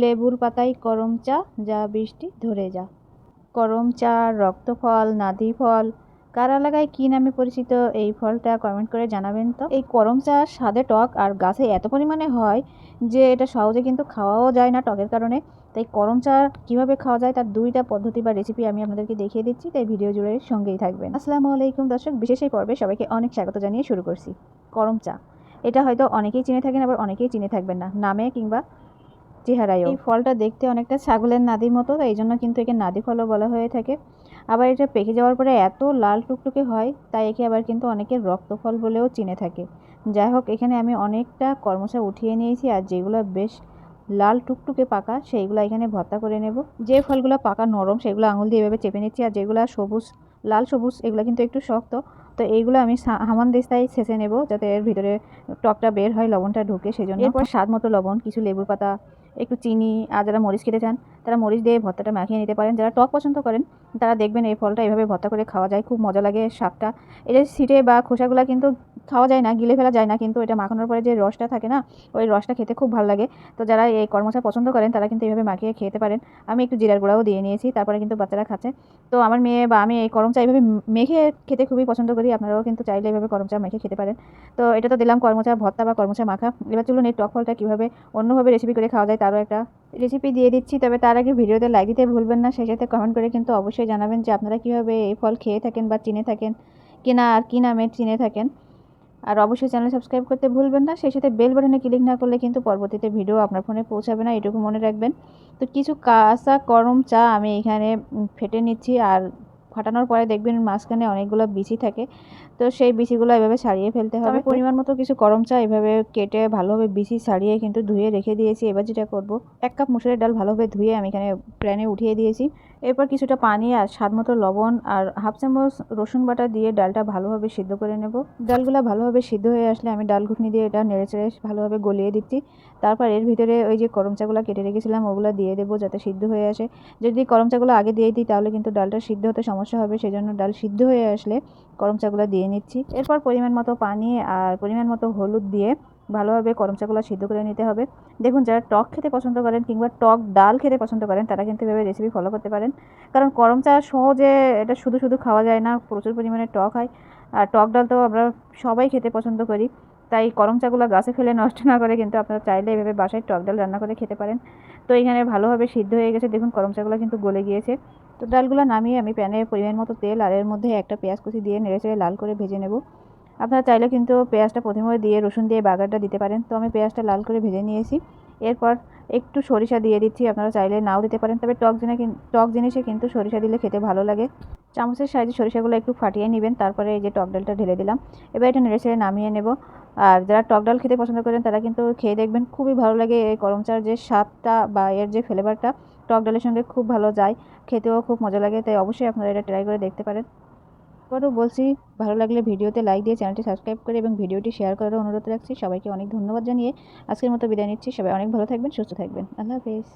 লেবুর পাতায় করম চা, যা বৃষ্টি ধরে যা। করম চা, রক্তফল, নাদি ফল কার এলাকায় কী নামে পরিচিত এই ফলটা কমেন্ট করে জানাবেন তো? এই করম চা স্বাদে টক আর গাছে এত পরিমাণে হয় যে এটা সহজে কিন্তু খাওয়াও যায় না টকের কারণে। তাই করম চা কীভাবে খাওয়া যায় তার দুইটা পদ্ধতি বা রেসিপি আমি আপনাদেরকে দেখিয়ে দিচ্ছি, তাই ভিডিও জুড়ে সঙ্গেই থাকবেন। আসসালামু আলাইকুম দর্শক, বিশেষ এই পর্বে সবাইকে অনেক স্বাগত জানিয়ে শুরু করছি। করম চা, এটা হয়তো অনেকেই চিনে থাকেন, আবার অনেকেই চিনে থাকবেন না। নামে কিংবা চেহারায়ও। এই ফলটা দেখতে অনেকটা ছাগলের নাদির মতো এই জন্য কিন্তু একে নাদি ফলও বলা হয়ে থাকে। আবার এটা পেকে যাওয়ার পরে এত লাল টুকটুকে হয় তাই একে আবার কিন্তু অনেকে রক্তফল বলেও চিনে থাকে। যাই হোক এখানে আমি অনেকটা কর্মশা উঠিয়ে নিয়েছি আর যেগুলো বেশ লাল টুকটুকে পাকা সেইগুলো এখানে ভর্তা করে নেব। যে ফলগুলো পাকা নরম সেগুলো আঙুল দিয়ে এভাবে চেপে নিচ্ছি আর যেগুলো সবুজ লাল সবুজ এগুলো কিন্তু একটু শক্ত। তো এইগুলো আমি হামান দিস্তায় ছেঁচে নেব যাতে এর ভিতরে টকটা বের হয় লবণটা ঢুকে সেজন্য। এরপর স্বাদ মতো লবণ কিছু লেবুর পাতা একটু চিনি, আর যারা মরিচ খেতে চান, তারা মরিচ দিয়ে ভর্তাটা মাখিয়ে নিতে পারেন। যারা টক পছন্দ করেন, তারা দেখবেন এই ফলটা এভাবে ভর্তা করে খাওয়া যায়, খুব মজা লাগে স্বাদটা। এটা সিটে বা খোসাগুলো কিন্তু খাওয়া যায় না, গিলে ফেলা যায় না, কিন্তু এটা মাখানোর পরে যে রসটা থাকে না, ওই রসটা খেতে খুব ভালো লাগে। তো যারা এই কর্মচা পছন্দ করেন, তারা কিন্তু এইভাবে মাখিয়ে খেতে পারেন। আমি একটু জিরার গুঁড়াও দিয়ে নিয়েছি, তারপরে কিন্তু বাচ্চারা খাচ্ছে। তো আমার মেয়ে বা আমি এই করম চা এইভাবে মেখে খেতে খুবই পছন্দ করি, আপনারাও কিন্তু চাইলে এইভাবে করম চা মেখে খেতে পারেন। তো এটা তো দিলাম কর্মচা ভর্তা বা কর্মচা মাখা। এবার চলুন এই টক ফলটা কীভাবে অন্যভাবে রেসিপি করে খাওয়া যায় তারও একটা রেসিপি দিয়ে দিচ্ছি। তবে তার আগে ভিডিওতে লাইক দিতে ভুলবেন না, সেই সাথে কমেন্ট করে কিন্তু অবশ্যই জানাবেন যে আপনারা কীভাবে এই ফল খেয়ে থাকেন বা চিনে থাকেন, কিনা আর কী নামে চিনে থাকেন। আর অবশ্যই চ্যানেল সাবস্ক্রাইব করতে ভুলবেন না, সেই সাথে বেল বাটনে ক্লিক না করলে কিন্তু পরবর্তীতে ভিডিও আপনার ফোনে পৌঁছাবে না, এটুকু মনে রাখবেন। তো কিছু কাঁচা গরম চা আমি এখানে ফেটে নিচ্ছি, আর ফাটানোর পরে দেখবেন মাঝখানে অনেকগুলো বিচি থাকে। তো সেই বিচিগুলো এভাবে ছাড়িয়ে ফেলতে হবে। পরিমাণ মতো কিছু গরম চা এভাবে কেটে ভালোভাবে বিচি ছাড়িয়ে কিন্তু ধুয়ে রেখে দিয়েছি। এবার যেটা করব এক কাপ মুসুরের ডাল ভালোভাবে ধুয়ে আমি এখানে প্যানে উঠিয়ে দিয়েছি। এরপর কিছুটা পানি আর স্বাদ মতো লবণ আর হাফ চামচ রসুন বাটা দিয়ে ডালটা ভালোভাবে সিদ্ধ করে নেব। ডালগুলো ভালোভাবে সিদ্ধ হয়ে আসলে আমি ডাল ঘুটনি দিয়ে এটা নেড়ে চেড়ে ভালোভাবে গলিয়ে দিচ্ছি। তারপর এর ভিতরে ওই যে করম চাগুলো কেটে রেখেছিলাম, ওগুলো দিয়ে দেবো যাতে সিদ্ধ হয়ে আসে। যদি করম চাগুলো আগে দিয়ে দিই তাহলে কিন্তু ডালটা সিদ্ধ হতে সমস্যা হবে, সেজন্য ডাল সিদ্ধ হয়ে আসলে করম চাগুলো দিয়ে নিচ্ছি। এরপর পরিমাণ মতো পানি আর পরিমাণ মতো হলুদ দিয়ে ভালোভাবে করম চাগুলো সিদ্ধ করে নিতে হবে। দেখুন, যারা টক খেতে পছন্দ করেন কিংবা টক ডাল খেতে পছন্দ করেন, তারা কিন্তু এভাবে রেসিপি ফলো করতে পারেন। কারণ করম চা সহজে এটা শুধু শুধু খাওয়া যায় না, প্রচুর পরিমাণে টক হয়। আর টক ডাল তো আমরা সবাই খেতে পছন্দ করি। তাই করম চাগুলো গাছে ফেলে নষ্ট না করে কিন্তু আপনারা চাইলে এভাবে বাসায় টক ডাল রান্না করে খেতে পারেন। তো এখানে ভালোভাবে সিদ্ধ হয়ে গেছে। দেখুন করম চাগুলো কিন্তু গলে গিয়েছে। তো ডালগুলো নামিয়ে আমি প্যানে পরিমাণ মতো তেল আর এর মধ্যে একটা পেঁয়াজ কুচি দিয়ে নেড়ে চেড়ে লাল করে ভেজে নেব। আপনারা চাইলে কিন্তু পেঁয়াজটা প্রথমে দিয়ে রসুন দিয়ে বাগারটা দিতে পারেন। তো আমি পেঁয়াজটা লাল করে ভেজে নিয়েছি। এরপর একটু সরিষা দিয়ে দিচ্ছি, আপনারা চাইলে নাও দিতে পারেন। তবে টক জিনিস টক জিনিসে কিন্তু সরিষা দিলে খেতে ভালো লাগে। চামচের সাইজে সরিষাগুলো একটু ফাটিয়ে নেবেন, তারপরে এই যে টক ডালটা ঢেলে দিলাম। এবার এটা নেড়ে ছেড়ে নামিয়ে নেব। আর যারা টক ডাল খেতে পছন্দ করেন, তারা কিন্তু খেয়ে দেখবেন, খুবই ভালো লাগে এই করম চার যে স্বাদটা বা এর যে ফ্লেভারটা টক ডালের সঙ্গে খুব ভালো যায়, খেতেও খুব মজা লাগে, তাই অবশ্যই আপনারা এটা ট্রাই করে দেখতে পারেন। এবারও বলছি ভালো লাগলে ভিডিওতে লাইক দিয়ে চ্যানেলটি সাবস্ক্রাইব করে এবং ভিডিওটি শেয়ার করার অনুরোধ রাখছি। সবাইকে অনেক ধন্যবাদ জানিয়ে আজকের মতো বিদায় নিচ্ছি। সবাই অনেক ভালো থাকবেন, সুস্থ থাকবেন। আল্লাহ হাফেজ।